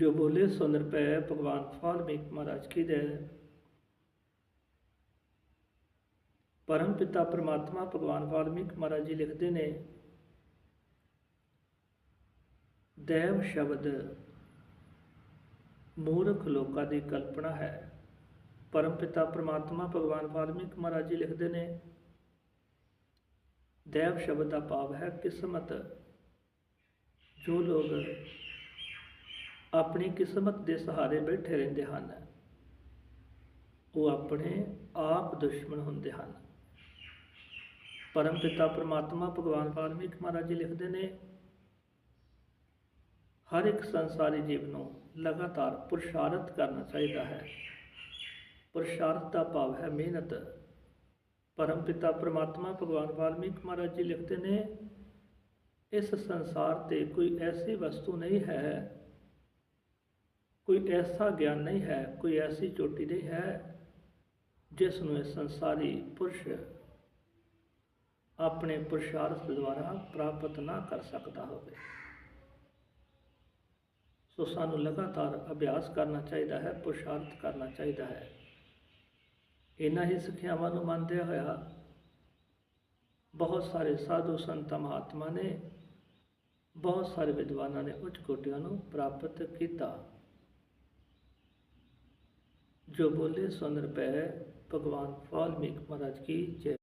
ਜੋ ਬੋਲੇ, ਸੋ ਨਿਰਭੈ ਭਗਵਾਨ ਵਾਲਮੀਕ ਮਹਾਰਾਜ ਕੀ ਜੈ ਪਰਮ ਪਿਤਾ ਪ੍ਰਮਾਤਮਾ ਭਗਵਾਨ ਵਾਲਮੀਕ ਮਹਾਰਾਜ ਜੀ ਲਿਖਦੇ ਨੇ, ਦੇਵ ਸ਼ਬਦ ਮੂਰਖ ਲੋਕਾਂ ਦੀ ਕਲਪਨਾ ਹੈ। ਪਰਮ ਪਿਤਾ ਪ੍ਰਮਾਤਮਾ ਭਗਵਾਨ ਵਾਲਮੀਕ ਮਹਾਰਾਜ ਜੀ ਲਿਖਦੇ ਨੇ, ਦੇਵ ਸ਼ਬਦ ਦਾ ਭਾਵ ਹੈ ਕਿਸਮਤ। ਜੋ ਲੋਕ ਆਪਣੀ ਕਿਸਮਤ ਦੇ ਸਹਾਰੇ ਬੈਠੇ ਰਹਿੰਦੇ ਹਨ। ਉਹ ਆਪਣੇ ਆਪ ਦੁਸ਼ਮਣ ਹੁੰਦੇ ਹਨ। ਪਰਮ ਪਿਤਾ ਪਰਮਾਤਮਾ ਭਗਵਾਨ ਵਾਲਮੀਕ ਮਹਾਰਾਜ ਜੀ ਲਿਖਦੇ ਨੇ, ਹਰ ਇੱਕ ਸੰਸਾਰੀ ਜੀਵ ਨੂੰ ਲਗਾਤਾਰ ਪੁਰਸ਼ਾਰਥ ਕਰਨਾ ਚਾਹੀਦਾ ਹੈ। ਪੁਰਸ਼ਾਰਥ ਦਾ ਭਾਵ ਹੈ ਮਿਹਨਤ। ਪਰਮ ਪਿਤਾ ਪਰਮਾਤਮਾ ਭਗਵਾਨ ਵਾਲਮੀਕ ਮਹਾਰਾਜ ਜੀ ਲਿਖਦੇ ਨੇ, ਇਸ ਸੰਸਾਰ ਤੇ ਕੋਈ ਐਸੀ ਵਸਤੂ ਨਹੀਂ ਹੈ ਕੋਈ ਐਸਾ ਗਿਆਨ ਨਹੀਂ ਹੈ, ਕੋਈ ਐਸੀ ਚੋਟੀ ਨਹੀਂ ਹੈ ਜਿਸ ਨੂੰ ਇਹ ਸੰਸਾਰੀ ਪੁਰਸ਼ ਆਪਣੇ ਪੁਰਸ਼ਾਰਥ ਦੁਆਰਾ ਪ੍ਰਾਪਤ ਨਾ ਕਰ ਸਕਦਾ ਹੋਵੇ। ਸੋ ਸਾਨੂੰ ਲਗਾਤਾਰ ਅਭਿਆਸ ਕਰਨਾ ਚਾਹੀਦਾ ਹੈ, ਪੁਰਸ਼ਾਰਥ ਕਰਨਾ ਚਾਹੀਦਾ ਹੈ। ਇਹਨਾਂ ਹੀ ਸਿੱਖਿਆਵਾਂ ਨੂੰ ਮੰਨਦੇ ਹੋਇਆ ਬਹੁਤ ਸਾਰੇ ਸਾਧੂ ਸੰਤ ਮਹਾਤਮਾ ਨੇ, ਬਹੁਤ ਸਾਰੇ ਵਿਦਵਾਨਾਂ ਨੇ ਉੱਚ ਕੋਟੀਆਂ ਨੂੰ ਪ੍ਰਾਪਤ ਕੀਤਾ। ਜੋ ਬੋਲੇ ਸੁੰਦਰ ਪੈ ਭਗਵਾਨ ਵਾਲਮੀਕ ਮਹਾਰਾਜ ਕੀ ਜੈ।